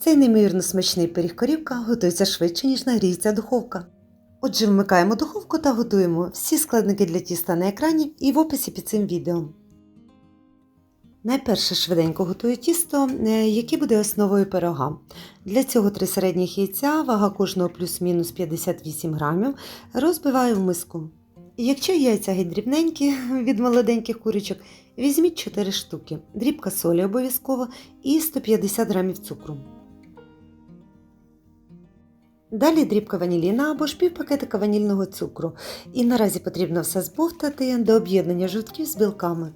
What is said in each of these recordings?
Цей неймовірно смачний пиріг корівка готується швидше, ніж нагріється духовка. Отже, вмикаємо духовку та готуємо всі складники для тіста на екрані і в описі під цим відео. Найперше швиденько готую тісто, е, яке буде основою пирога. Для цього три середніх яйця, вага кожного плюс-мінус 58 грамів, розбиваю в миску. Якщо яйця геть дрібненькі від молоденьких курочок, візьміть 4 штуки, дрібка солі обов'язково і 150 грамів цукру. Далі дрібка ваніліна або ж пів пакетика ванільного цукру. І наразі потрібно все збовтати до об'єднання жовтків з білками.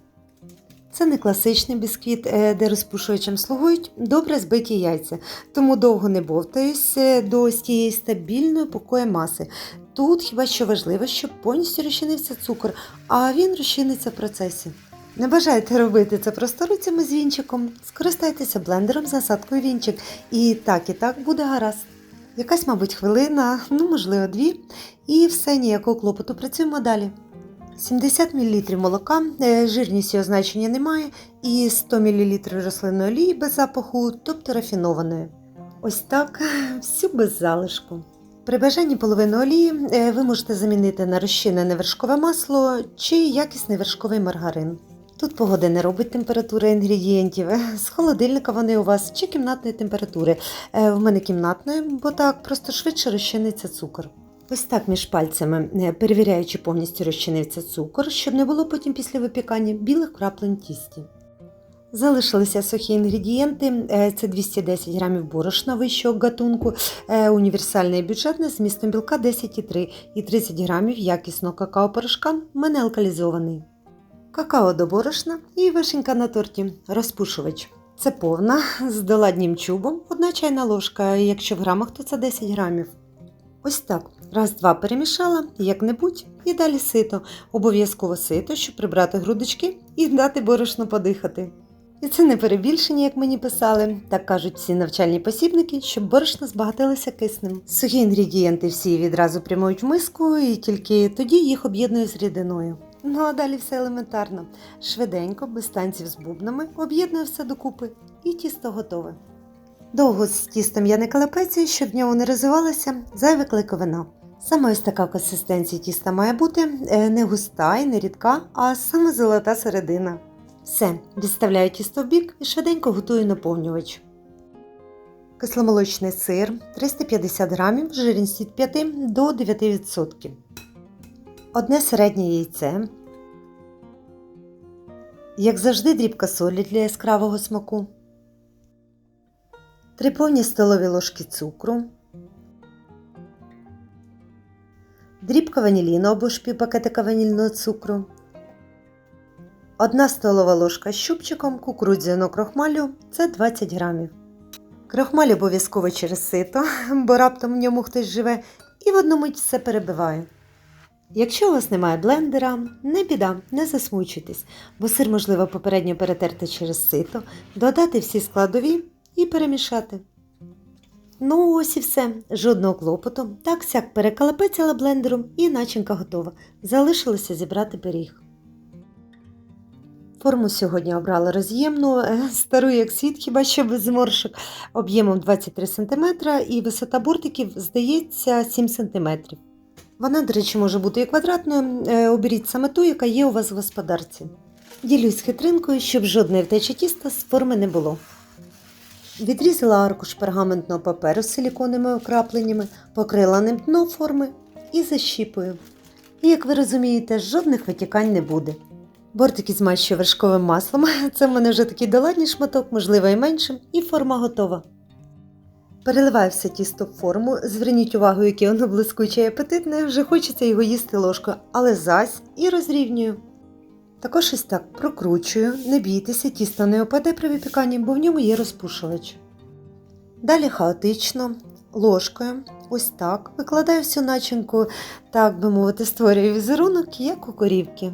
Це не класичний бісквіт, е, де розпушувачем слугують добре збиті яйця, тому довго не бовтаюсь е, до тієї стабільної покої маси. Тут хіба що важливо, щоб повністю розчинився цукор, а він розчиниться в процесі. Не бажаєте робити це просторуцями з вінчиком, скористайтеся блендером з насадкою вінчик, і так і так буде гаразд. Якась, мабуть, хвилина, ну можливо, дві, і все ніякого клопоту працюємо далі. 70 мл молока, е, жирність його значення немає, і 100 мл рослинної олії без запаху, тобто рафінованої. Ось так, всю без залишку. При бажанні половину олії е, ви можете замінити на розчинене вершкове масло чи якісний вершковий маргарин. Тут погода не робить температури інгредієнтів. Е, З холодильника вони у вас чи кімнатної температури. Е, В мене кімнатної, бо так просто швидше розчиниться цукор. Ось так між пальцями, е, перевіряючи повністю розчинився цукор, щоб не було потім після випікання білих краплень тісті. Залишилися сухі інгредієнти: це 210 грамів борошна вищого гатунку, універсальне і бюджетне з містом білка 10,3 і 30 грамів якісного какао-порошка, мене алкалізований. Какао до борошна і вишенька на торті, розпушувач. Це повна з доладнім чубом, одна чайна ложка, якщо в грамах, то це 10 грамів. Ось так. Раз-два перемішала, як-небудь, і далі сито. Обов'язково сито, щоб прибрати грудочки і дати борошно подихати. І це не перебільшення, як мені писали, так кажуть всі навчальні посібники, щоб борошно збагатилося киснем. Сухі інгредієнти всі відразу прямують в миску, і тільки тоді їх об'єдную з рідиною. Ну а далі все елементарно. Швиденько, без танців з бубнами, об'єдную все докупи, і тісто готове. Довго з тістом я не калепецюю, щоб в ньому не розвивалася зайва клейковина. Саме ось така консистенція тіста має бути е, не густа і не рідка, а саме золота середина. Все, відставляю тісто в бік і швиденько готую наповнювач. Кисломолочний сир 350 грамів, жирність від 5 до 9%. Одне середнє яйце. Як завжди, дрібка солі для яскравого смаку. 3 повні столові ложки цукру. Дрібка ваніліну або ж півпакетика ванільного цукру. 1 столова ложка з щупчиком кукурудзяного крохмалю це 20 грамів. Крохмаль обов'язково через сито, бо раптом в ньому хтось живе, і в одному все перебиваю. Якщо у вас немає блендера, не біда, не засмучуйтесь, бо сир можливо попередньо перетерти через сито, додати всі складові і перемішати. Ну, ось і все. Жодного клопоту. Так сяк перекалапецяла блендером і начинка готова. Залишилося зібрати пиріг. Форму сьогодні обрала роз'ємну, е, стару як світ, хіба що без зморшок, об'ємом 23 см і висота бортиків, здається, 7 см. Вона, до речі, може бути і квадратною. Е, Оберіть саме ту, яка є у вас в господарці. Ділюсь хитринкою, щоб жодної втечі тіста з форми не було. Відрізала аркуш пергаментного паперу з силіконовими окрапленнями, покрила ним дно форми і защіпую. І, як ви розумієте, жодних витікань не буде. Бортики змащую вершковим маслом. Це в мене вже такий доладній шматок, можливо, і меншим, і форма готова. Переливаю все тісто в форму, зверніть увагу, яке воно блискуче і апетитне, вже хочеться його їсти ложкою, але зась і розрівнюю. Також ось так прокручую, не бійтеся, тісто не опаде при випіканні, бо в ньому є розпушувач. Далі хаотично, ложкою, ось так, викладаю всю начинку, так би мовити, створюю візерунок, як у корівки.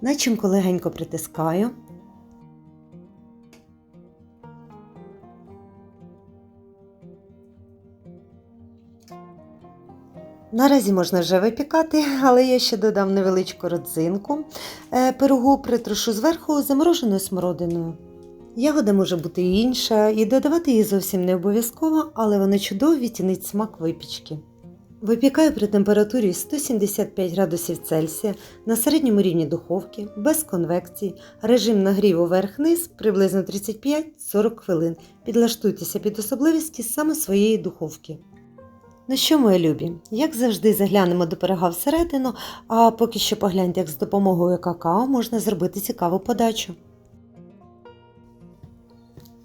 Начинку легенько притискаю. Наразі можна вже випікати, але я ще додам невеличку родзинку. Е, Пирогу притрушу зверху замороженою смородиною. Ягода може бути інша, і додавати її зовсім не обов'язково, але вона чудово відтінить смак випічки. Випікаю при температурі 175 градусів Цельсія на середньому рівні духовки, без конвекції, режим нагріву верх-низ приблизно 35-40 хвилин. Підлаштуйтеся під особливості саме своєї духовки. Ну що, мої любі, як завжди, заглянемо до пирога всередину, а поки що погляньте, як з допомогою какао можна зробити цікаву подачу.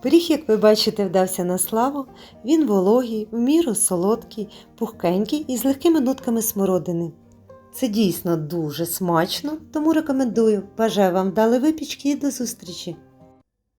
Пиріг, як ви бачите, вдався на славу. Він вологий, в міру солодкий, пухкенький і з легкими нотками смородини. Це дійсно дуже смачно, тому рекомендую. Бажаю вам вдали випічки і до зустрічі!